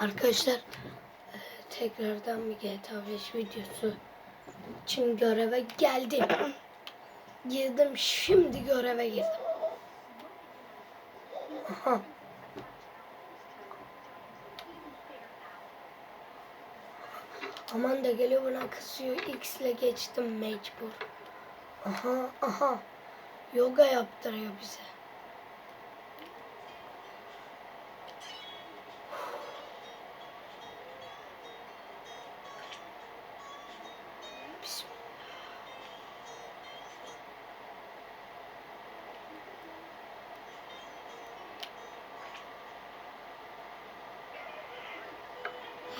Arkadaşlar e, tekrardan bir GTA 5 videosu için göreve geldim. Girdim şimdi göreve girdim. Aha. Aman da geliyor bana kısıyor. X ile geçtim mecbur. Aha aha. Yoga yaptırıyor bize.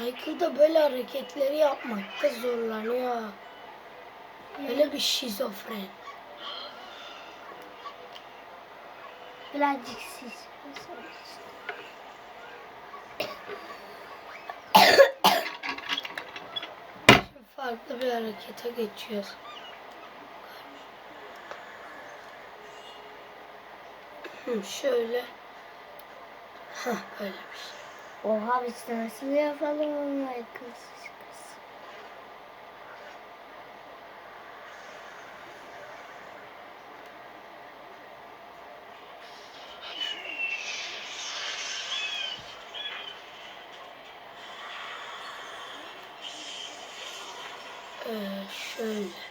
Michael da böyle hareketleri yapmakta zorlanıyor. Böyle bir şizofren. Birazcık siz. Farklı bir harekete geçiyoruz. Şöyle. Hah böyle bir şey. Oha biz nasıl yapalım kız kız. Ee, şöyle.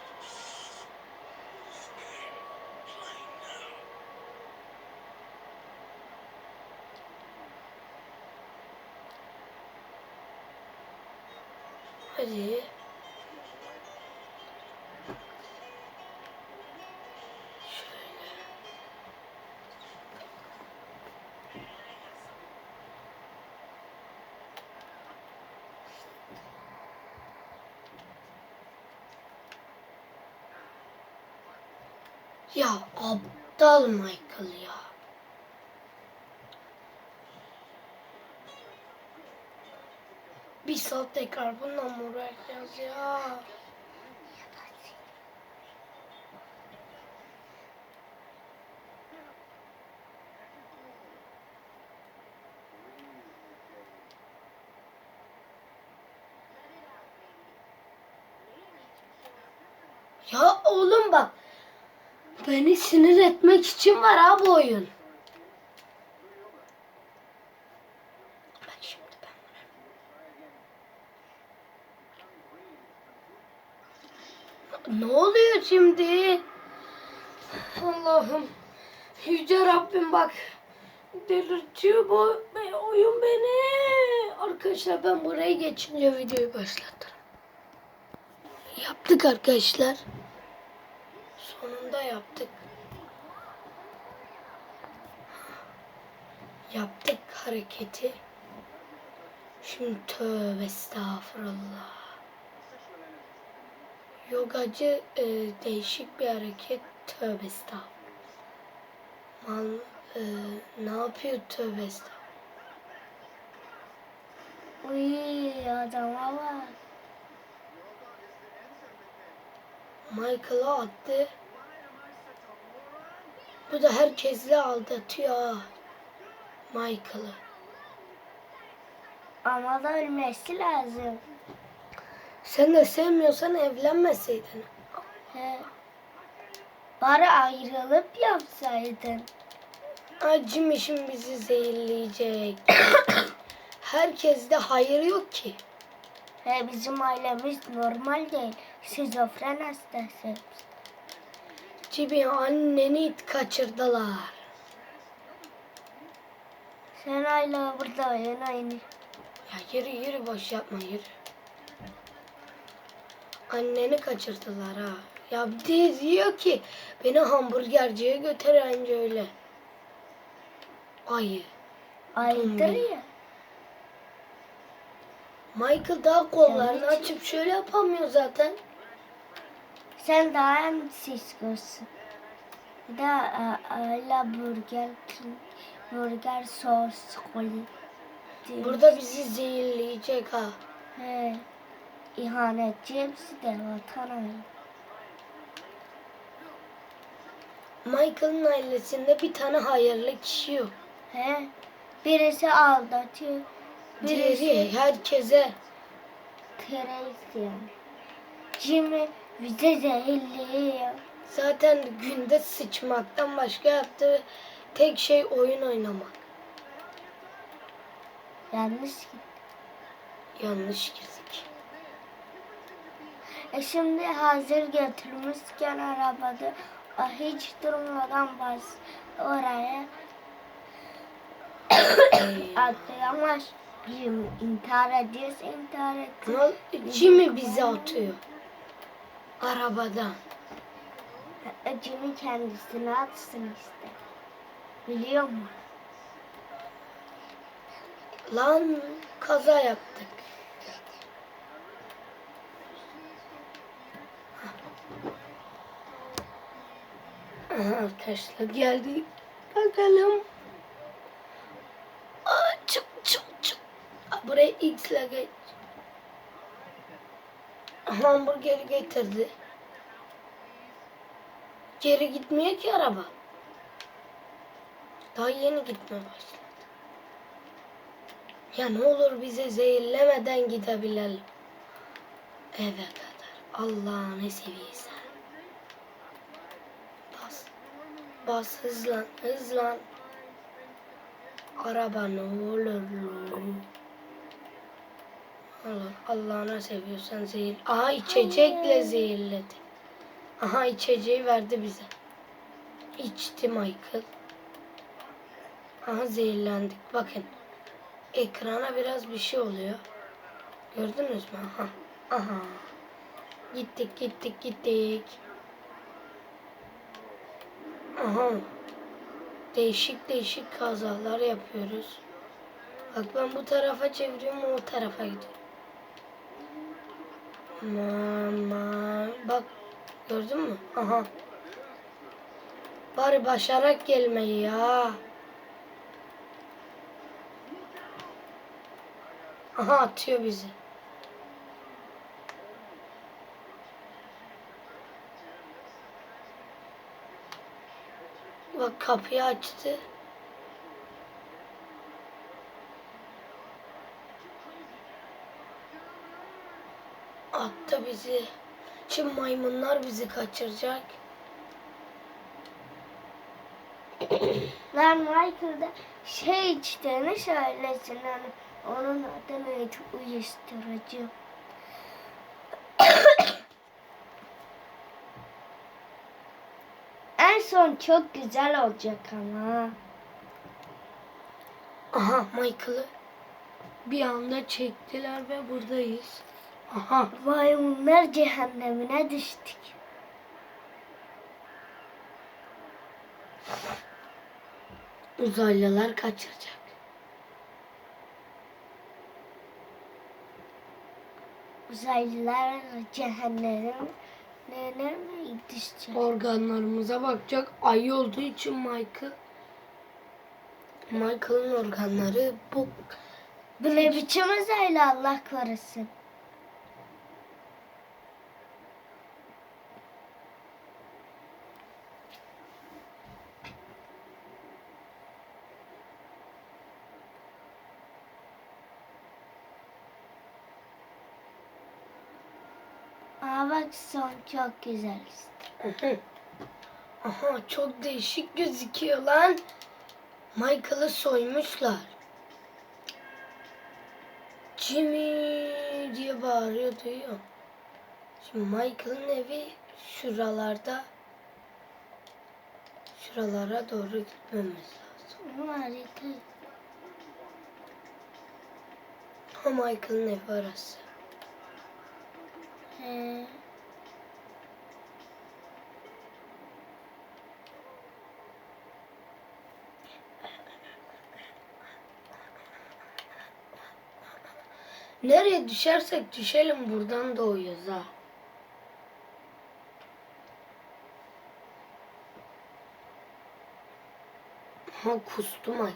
Hadi. Ya aptal Michael ya. Bir saat tekrar bununla mı uğraşacağız ya? Ya oğlum bak. Beni sinir etmek için var ha oyun. Bak şimdi ben bunu- Ne oluyor şimdi? Allah'ım. Yüce Rabbim bak. Delirtiyor bu be- oyun beni. Arkadaşlar ben buraya geçince videoyu başlatırım. Yaptık arkadaşlar. Sonunda yaptık. Yaptık hareketi. Şimdi tövbe estağfurullah. Yogacı e, değişik bir hareket. Tövbe estağfurullah. Mal, e, ne yapıyor tövbe estağfurullah. Uy adama bak. Michael'a attı. Bu da herkesle aldatıyor ha. Michael'ı. Ama da ölmesi lazım. Sen de sevmiyorsan evlenmeseydin. He. Bari ayrılıp yapsaydın. Acımışım bizi zehirleyecek. Herkeste hayır yok ki. He bizim ailemiz normal değil. Şizofren hastası. Cibi anneni kaçırdılar. Sen hala burada oyun oynuyor. Ya yürü yürü boş yapma yürü. Anneni kaçırdılar ha. Ya bir de diyor ki beni hamburgerciye götür anca öyle. Ayı. Aydır ya. Michael daha kollarını Sen açıp şöyle yapamıyor zaten. Sen daha hem siskosun. Bir de e, hala burger king, burger sos koy. Burada bizi zehirleyecek ha. He. İhanetçi hepsi de vatan haini. Michael'ın ailesinde bir tane hayırlı kişi yok. He. Birisi aldatıyor. Birisi Diğeri herkese. yani. Jimmy bize zehirliyor. Zaten günde sıçmaktan başka yaptığı tek şey oyun oynamak. Yanlış. Yanlış girdik. E şimdi hazır götürmüşken arabada hiç durmadan bas oraya atlayamaz. Jimmy intihar ediyorsa intihar. Ama Jimmy bizi atıyor. Arabadan. E, Jimmy kendisini atsın işte. Biliyor musun? Lan kaza yaptık. Arkadaşlar geldik. Bakalım. Aa, çık çık çık. Aa, Buraya X ile geç. Hamburgeri getirdi. Geri gitmiyor ki araba. Daha yeni gitmeye başladı. Ya ne olur bize zehirlemeden gidebilelim. Eve kadar. Allah'ını seviyorsan. Bas. Bas hızlan. Hızlan. Araba ne olur. Allah Allah'ını seviyorsan zehir. Aha içecekle zehirledi. Aha içeceği verdi bize. İçti Michael. Aha zehirlendik. Bakın. Ekrana biraz bir şey oluyor. Gördünüz mü? Aha. Aha. Gittik gittik gittik. Aha. Değişik değişik kazalar yapıyoruz. Bak ben bu tarafa çeviriyorum o tarafa gidiyor. Mama. Bak gördün mü? Aha. Bari başarak gelmeyi ya. Aha atıyor bizi. Bak kapıyı açtı. Attı bizi. Şimdi maymunlar bizi kaçıracak. Lan Michael da şey içtiğini söylesin. Hani onun adı neydi? Uyuşturucu. Son çok güzel olacak ama. Aha Michael'ı bir anda çektiler ve buradayız. Aha Maymunlar cehennemine düştük. uzaylılar kaçıracak. Uzaylılar cehennemine mi düşecek? Organlarımıza bakacak. Ay olduğu için Michael Michael'ın organları bu ne biçim uzaylı Allah korusun. Aa bak son çok güzel. Aha. Çok değişik gözüküyor lan. Michael'ı soymuşlar. Jimmy diye bağırıyor duyuyor. Şimdi Michael'ın evi şuralarda. Şuralara doğru gitmemiz lazım. Harika. Ha Michael'ın evi orası. Nereye düşersek düşelim buradan doğuyoruz ha. Ha kustu Michael.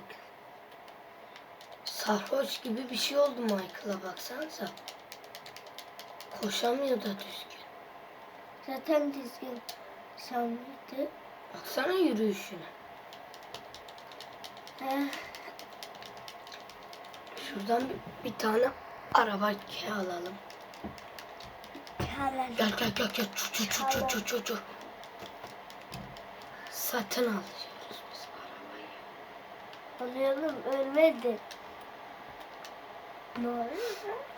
Sarhoş gibi bir şey oldu Michael'a baksanıza. Koşamıyor da düzgün. zaten düzgün sanıydı. Baksana yürüyüşüne. Eh, Şuradan bir, bir tane araba alalım. Gel gel gel gel. Çu çu çu çu çu çu çu. Satın alıyoruz biz arabayı. Alıyorum ölmedi. Ne oluyor?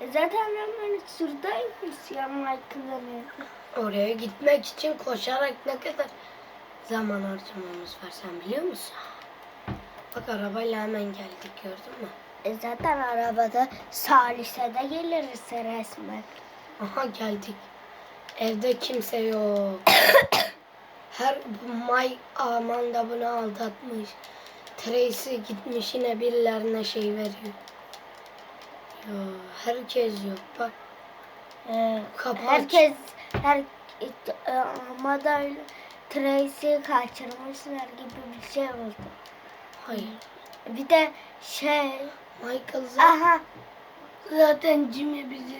E zaten hemen şuradaymış ya Michael'ın evi. Oraya gitmek için koşarak ne kadar zaman harcamamız var sen biliyor musun? Bak arabayla hemen geldik gördün mü? E zaten arabada Salise'de geliriz resmen. Aha geldik. Evde kimse yok. Her May aman da bunu aldatmış. Tracy gitmiş yine birilerine şey veriyor. Yo, herkes yok bak. E, Kapı herkes her e, ama da öyle Tracy'yi kaçırmışlar gibi bir şey oldu. Hayır. Bir de şey Michael zaten, aha zaten Jimmy bizi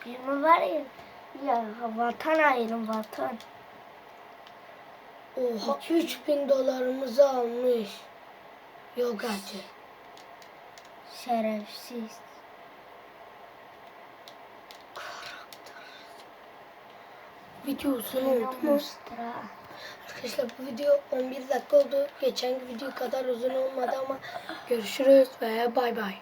Filmi var ya ya vatan haini vatan. Oha 3000 dolarımızı almış. Yogacı. Şerefsiz. Video uzun oldu mu? Mustra. Arkadaşlar bu video 11 dakika oldu. Geçen video kadar uzun olmadı ama görüşürüz ve bay bay.